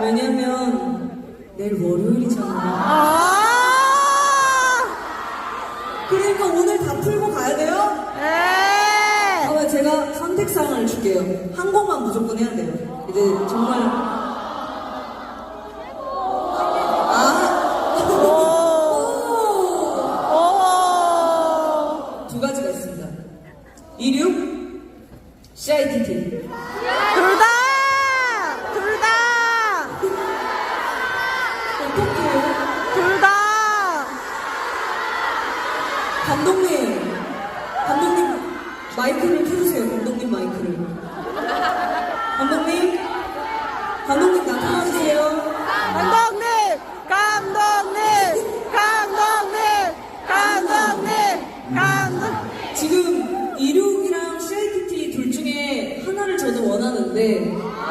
왜냐면 내일 월요일이잖아. 아! 그러니까 오늘 다 풀고 가야 돼요? 네! 그러면 제가 선택사항을 줄게요. 한 곡만 무조건 해야 돼요. 이제 정말. 아! 오! 두 가지가 있습니다. 26, CITT. 둘 다! 감독님, 감독님 마이크를 켜주세요. 감독님 마이크를. 감독님, 감독님 나타나주세요. 감독님, 감독님, 감독님, 감독님, 감독님. 지금 이륙이랑 CITT 둘 중에 하나를 저도 원하는데.